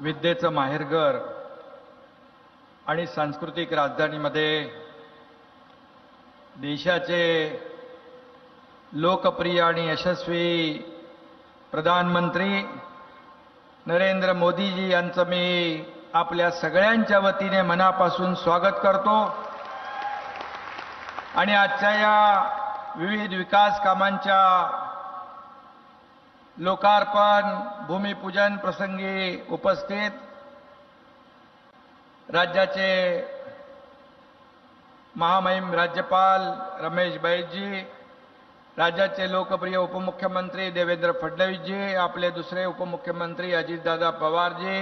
विद्येचं माहेरघर आणि सांस्कृतिक राजधानीमध्ये देशाचे लोकप्रिय आणि यशस्वी प्रधानमंत्री नरेंद्र मोदीजी यांचं मी आपल्या सगळ्यांच्या वतीने मनापासून स्वागत करतो. आणि आजच्या या विविध विकास कामांच्या लोकार्पण भूमिपूजन प्रसंगी उपस्थित राज्याचे महामहिम राज्यपाल रमेश बैजी राज्याचे लोकप्रिय उपमुख्यमंत्री देवेंद्र फडणवीसजी आपले दुसरे उपमुख्यमंत्री अजितदादा पवारजी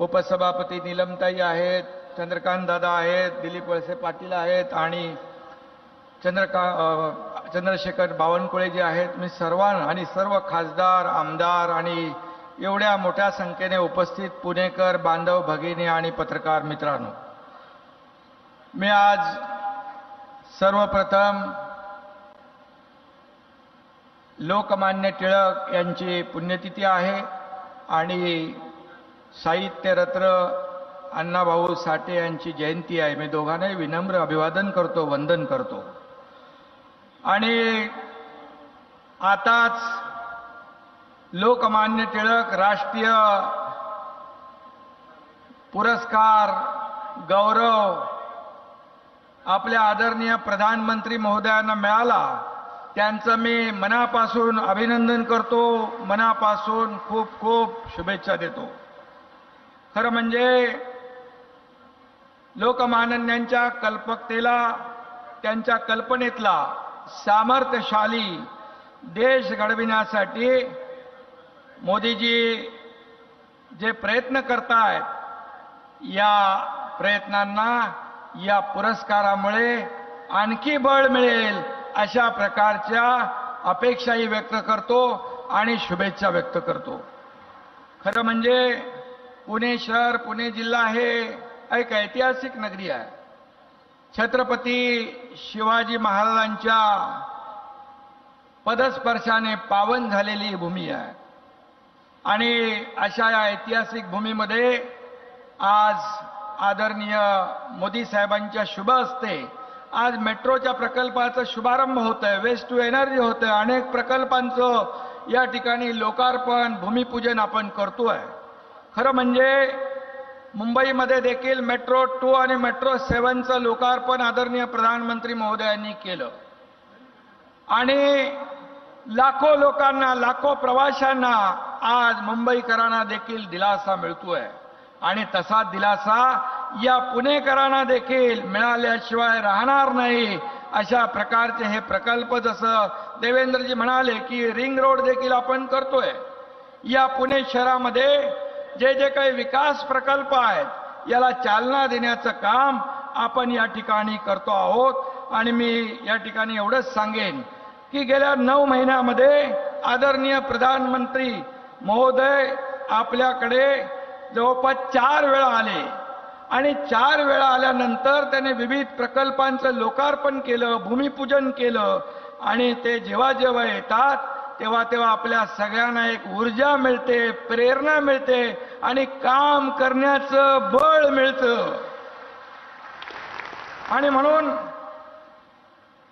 उपसभापती नीलमताई आहेत चंद्रकांत दादा आहेत दिलीप वळसे पाटील आहेत आणि चंद्रका चंद्रशेखर बावनकुळे जे आहेत मी सर्वांना आणि सर्व खासदार आमदार आणि एवढ्या मोठ्या संख्येने उपस्थित पुणेकर बांधव भगिनी आणि पत्रकार मित्रांनो मी आज सर्वप्रथम लोकमान्य टिळक यांची पुण्यतिथी आहे आणि साहित्यरत्न अण्णाभाऊ साठे यांची जयंती आहे. मी दोघांनाही विनम्र अभिवादन करतो वंदन करतो. आणि आताच लोकमान्य टिळक राष्ट्रीय पुरस्कार गौरव आपल्या आदरणीय प्रधानमंत्री महोदयांना मिळाला. त्यांचं मी मनापासून अभिनंदन करतो. मनापासून खूप खूप शुभेच्छा देतो. खरं म्हणजे लोकमानन्यांच्या कल्पकतेला त्यांच्या कल्पनेतला सामर्थ्यशाली देश घडविण्यासाठी मोदीजी जे प्रयत्न करतायत या प्रयत्नांना या पुरस्कारामुळे आणखी बळ मिळेल अशा प्रकारच्या अपेक्षाही व्यक्त करतो आणि शुभेच्छा व्यक्त करतो. खरं म्हणजे पुणे शहर पुणे जिल्हा हे एक ऐतिहासिक नगरी आहे. छत्रपती शिवाजी महाराजांच्या पदस्पर्शाने पावन झालेली ही भूमी आहे. आणि अशा या ऐतिहासिक भूमीमध्ये आज आदरणीय मोदी साहेबांच्या शुभ असते आज मेट्रोच्या प्रकल्पाचा शुभारंभ होत आहे वेस्ट टू एनर्जी होत आहे अनेक प्रकल्पांचं या ठिकाणी लोकार्पण भूमिपूजन आपण करतो आहे खरं म्हणजे मुंबईमध्ये देखील मेट्रो टू आणि मेट्रो सेव्हनचं लोकार्पण आदरणीय प्रधानमंत्री महोदयांनी केलं. आणि लाखो लोकांना लाखो प्रवाशांना आज मुंबईकरांना देखील दिलासा मिळतोय. आणि तसा दिलासा या पुणेकरांना देखील मिळाल्याशिवाय राहणार नाही अशा प्रकारचे हे प्रकल्प जसं देवेंद्रजी म्हणाले की रिंग रोड देखील आपण करतोय. या पुणे शहरामध्ये जे जे काही विकास प्रकल्प आहेत याला चालना देण्याचं काम आपण या ठिकाणी करतो आहोत. आणि मी या ठिकाणी एवढंच सांगेन की गेल्या नऊ महिन्यामध्ये आदरणीय प्रधानमंत्री महोदय आपल्याकडे जवळपास चार वेळा आले. आणि चार वेळा आल्यानंतर त्याने विविध प्रकल्पांचं लोकार्पण केलं भूमिपूजन केलं. आणि ते जेव्हा जेव्हा येतात तेव्हा तेव्हा आपल्या सगळ्यांना एक ऊर्जा मिळते प्रेरणा मिळते आणि काम करण्याचं बळ मिळतं. आणि म्हणून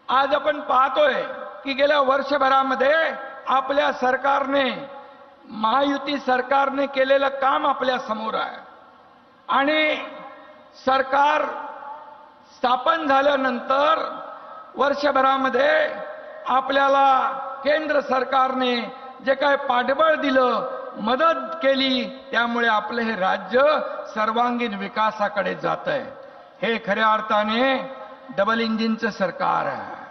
आज आपण पाहतोय की गेल्या वर्षभरामध्ये आपल्या सरकारने महायुती सरकारने केलेलं काम आपल्यासमोर आहे. आणि सरकार स्थापन झाल्यानंतर वर्षभरामध्ये आपल्याला केंद्र सरकारने जे काय पाठबळ दिलं मदत केली त्यामुळे आपलं हे राज्य सर्वांगीण विकासाकडे जात आहे हे खऱ्या अर्थाने डबल इंजिनचं सरकार आहे.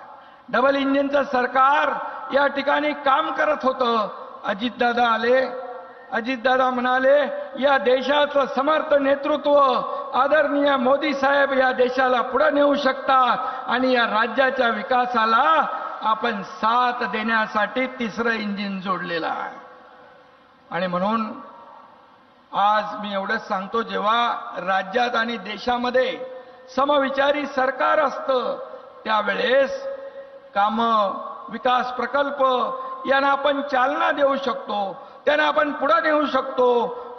डबल इंजिनचं सरकार या ठिकाणी काम करत होतं. अजितदादा आले. अजितदादा म्हणाले या देशाचं समर्थ नेतृत्व आदरणीय मोदी साहेब या देशाला पुढे नेऊ शकतात आणि या राज्याच्या विकासाला आपण साथ देण्यासाठी तिसरं इंजिन जोडलेलं आहे. आणि म्हणून आज मी एवढंच सांगतो जेव्हा राज्यात आणि देशामध्ये समविचारी सरकार असतं त्यावेळेस कामं विकास प्रकल्प यांना आपण चालना देऊ शकतो त्यांना आपण पुढे नेऊ शकतो.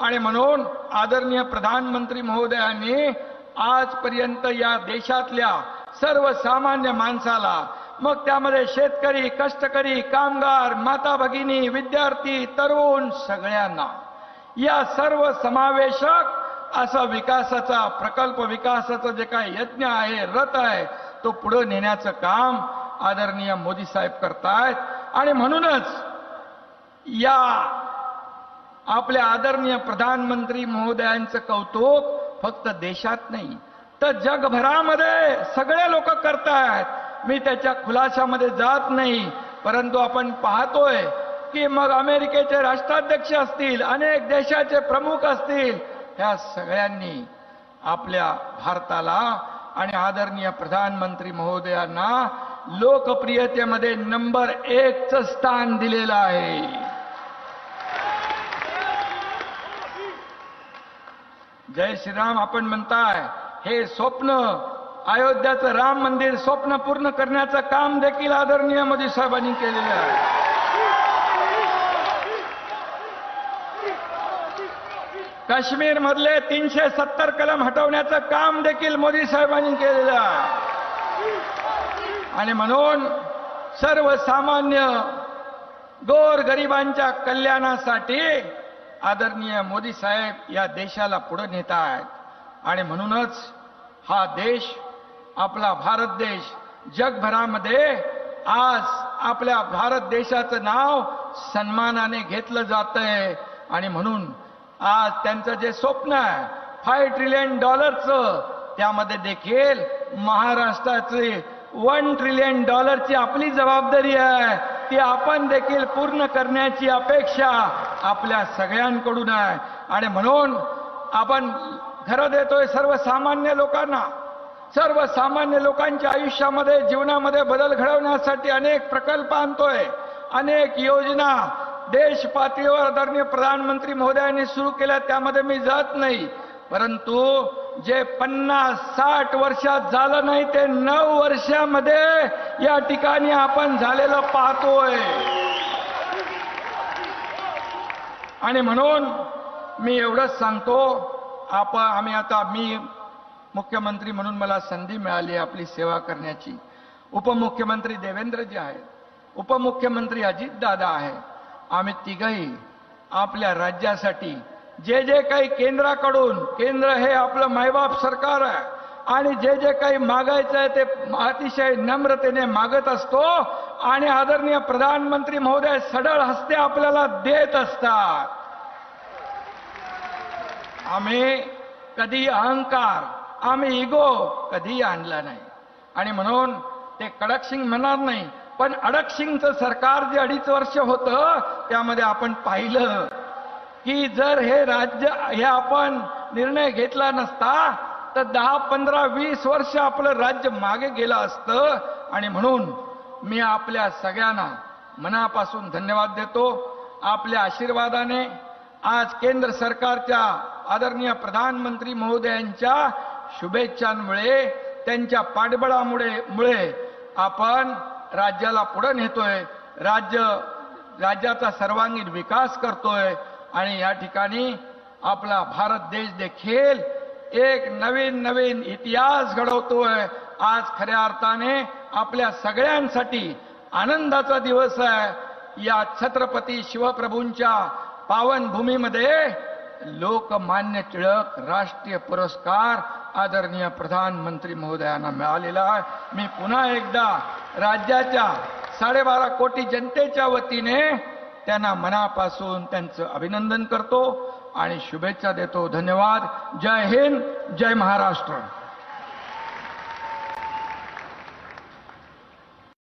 आणि म्हणून आदरणीय प्रधानमंत्री महोदयांनी आजपर्यंत या देशातल्या सर्वसामान्य माणसाला मग त्यामध्ये शेतकरी कष्टकरी कामगार माता भगिनी विद्यार्थी तरुण सगळ्यांना. या सर्व समावेशक असा विकासाचा प्रकल्प विकासाचा जे काही यज्ञ आहे रथ आहे तो पुढे नेण्याचं काम आदरणीय मोदी साहेब करतायत. आणि म्हणूनच या आपल्या आदरणीय प्रधानमंत्री महोदयांचं कौतुक फक्त देशात नाही तर जगभरामध्ये सगळे लोक करतायत. मी त्याच्या खुलाशामध्ये जात नाही. परंतु आपण पाहतोय की मग अमेरिकेचे राष्ट्राध्यक्ष असतील अनेक देशाचे प्रमुख असतील ह्या सगळ्यांनी आपल्या भारताला आणि आदरणीय प्रधानमंत्री महोदयांना लोकप्रियतेमध्ये नंबर एकचं स्थान दिलेलं आहे. जय श्रीराम आपण म्हणताय हे स्वप्न अयोध्याचं राम मंदिर स्वप्न पूर्ण करण्याचं काम देखील आदरणीय मोदी साहेबांनी केलेलं आहे. काश्मीर मधले तीनशे सत्तर कलम हटवण्याचं काम देखील मोदी साहेबांनी केलेलं आहे. आणि म्हणून सर्वसामान्य गोर गरिबांच्या कल्याणासाठी आदरणीय मोदी साहेब या देशाला पुढे नेत आहेत. आणि म्हणूनच हा देश आपला भारत देश जगभरामध्ये आज आपल्या भारत देशाचं नाव सन्मानाने घेतलं जात आहे आणि म्हणून आज त्यांचं जे स्वप्न आहे फाय ट्रिलियन डॉलरचं त्यामध्ये देखील महाराष्ट्राचे वन ट्रिलियन डॉलरची आपली जबाबदारी आहे. ती आपण देखील पूर्ण करण्याची अपेक्षा आपल्या सगळ्यांकडून आहे. आणि म्हणून आपण घरं देतोय सर्वसामान्य लोकांना. सर्वसामान्य लोकांच्या आयुष्यामध्ये जीवनामध्ये बदल घडवण्यासाठी अनेक प्रकल्प आणतोय. अनेक योजना देश पातळीवर आदरणीय प्रधानमंत्री महोदयांनी सुरू केल्या त्यामध्ये मी जात नाही. परंतु जे पन्नास साठ वर्षात झालं नाही ते नऊ वर्षामध्ये या ठिकाणी आपण झालेलं पाहतोय. आणि म्हणून मी एवढंच सांगतो आपण आम्ही आता मी मुख्यमंत्री म्हणून मला संधी मिळाली आपली सेवा करण्याची. उपमुख्यमंत्री देवेंद्रजी आहेत. उपमुख्यमंत्री अजितदादा आहे आम्ही तिघही आपल्या राज्यासाठी जे जे काही केंद्राकडून केंद्र हे आपलं मायबाप सरकार आहे आणि जे जे काही मागायचं आहे ते अतिशय नम्रतेने मागत असतो आणि आदरणीय प्रधानमंत्री महोदय सडळ हस्ते आपल्याला देत असतात. आम्ही कधी अहंकार आम्ही इगो कधी आणला नाही. आणि म्हणून ते कडक सिंग म्हणणार नाही पण अडक सिंगचं सरकार जे अडीच वर्ष होतं त्यामध्ये आपण पाहिलं की जर हे राज्य हे आपण निर्णय घेतला नसता तर दहा पंधरा वीस वर्ष आपलं राज्य मागे गेलं असतं. आणि म्हणून मी आपल्या सगळ्यांना मनापासून धन्यवाद देतो. आपल्या आशीर्वादाने आज केंद्र सरकारच्या आदरणीय प्रधानमंत्री महोदयांच्या शुभेच्छांमुळे त्यांच्या पाठबळामुळे मुळे आपण राज्याला पुढे नेतोय. राज्य राज्याचा सर्वांगीण विकास करतोय आणि या ठिकाणी आपला भारत देश देखील एक नवीन नवीन इतिहास घडवतोय. आज खऱ्या अर्थाने आपल्या सगळ्यांसाठी आनंदाचा दिवस आहे. या छत्रपती शिवप्रभूंच्या पावनभूमीमध्ये लोकमान्य टिळक राष्ट्रीय पुरस्कार आदरणीय प्रधानमंत्री महोदयांना मिळालेला आहे. मी पुन्हा एकदा राज्याच्या साडेबारा कोटी जनतेच्या वतीने त्यांना मनापासून त्यांचं अभिनंदन करतो आणि शुभेच्छा देतो. धन्यवाद. जय हिंद जय महाराष्ट्र.